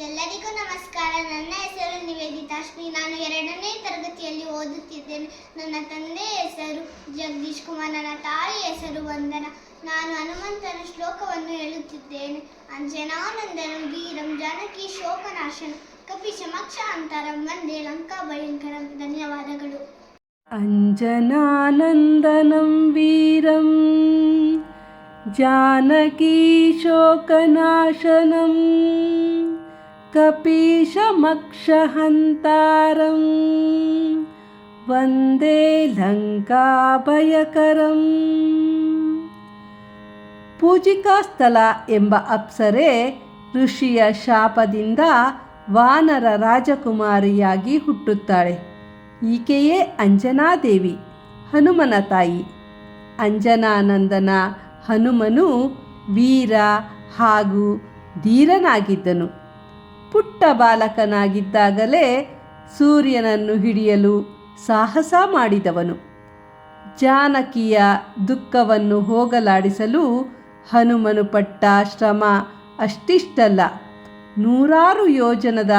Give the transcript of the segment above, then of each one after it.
ಎಲ್ಲರಿಗೂ ನಮಸ್ಕಾರ. ನನ್ನ ಹೆಸರು ನಿವೇದಿತಾಶ್ಮಿ ನಾನು ಎರಡನೇ ತರಗತಿಯಲ್ಲಿ ಓದುತ್ತಿದ್ದೇನೆ. ನನ್ನ ತಂದೆ ಹೆಸರು ಜಗದೀಶ್ ಕುಮಾರ್. ನನ್ನ ತಾಯಿ ಹೆಸರು ವಂದನ. ನಾನು ಹನುಮಂತನ ಶ್ಲೋಕವನ್ನು ಹೇಳುತ್ತಿದ್ದೇನೆ. ಅಂಜನಾನಂದನಂ ವೀರಂ ಜಾನಕಿ ಶೋಕನಾಶನ ಕಪಿ ಶಮಕ್ಷ ಅಂತರಂ ವಂದೇ ಲಂಕಾ ಭಯಂಕರಂ. ಧನ್ಯವಾದಗಳು. ಅಂಜನಾನಂದನಂ ವೀರಂ ಜಾನಕಿ ಶೋಕನಾಶನಂ कपीशमक्षहन्तारं वन्दे ಲಂಕಾಭಯಕರಂ ಪೂಜಿಕಾ ಸ್ಥಳ ಎಂಬ ಅಪ್ಸರೆ ಋಷಿಯ ಶಾಪದಿಂದ ವಾನರ ರಾಜಕುಮಾರಿಯಾಗಿ ಹುಟ್ಟುತ್ತಾಳೆ ಈಕೆಯೇ ಅಂಜನಾದೇವಿ ಹನುಮನ ತಾಯಿ ಅಂಜನಾನಂದನ ಹನುಮನು ವೀರ ಹಾಗೂ ಧೀರನಾಗಿದ್ದನು ಪುಟ್ಟ ಬಾಲಕನಾಗಿದ್ದಾಗಲೇ ಸೂರ್ಯನನ್ನು ಹಿಡಿಯಲು ಸಾಹಸ ಮಾಡಿದವನು. ಜಾನಕಿಯ ದುಃಖವನ್ನು ಹೋಗಲಾಡಿಸಲು ಹನುಮನು ಪಟ್ಟ ಶ್ರಮ ಅಷ್ಟಿಷ್ಟಲ್ಲ. ನೂರಾರು ಯೋಜನದ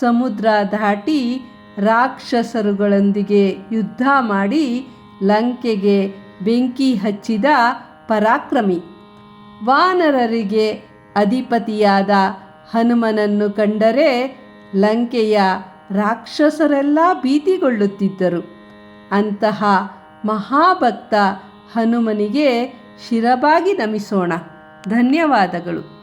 ಸಮುದ್ರ ದಾಟಿ ರಾಕ್ಷಸರುಗಳೊಂದಿಗೆ ಯುದ್ಧ ಮಾಡಿ ಲಂಕೆಗೆ ಬೆಂಕಿ ಹಚ್ಚಿದ ಪರಾಕ್ರಮಿ. ವಾನರರಿಗೆ ಅಧಿಪತಿಯಾದ ಹನುಮನನ್ನು ಕಂಡರೆ ಲಂಕೆಯ ರಾಕ್ಷಸರೆಲ್ಲ ಭೀತಿಗೊಳ್ಳುತ್ತಿದ್ದರು. ಅಂತಹ ಮಹಾಭಕ್ತ ಹನುಮನಿಗೆ ಶಿರಬಾಗಿ ನಮಿಸೋಣ. ಧನ್ಯವಾದಗಳು.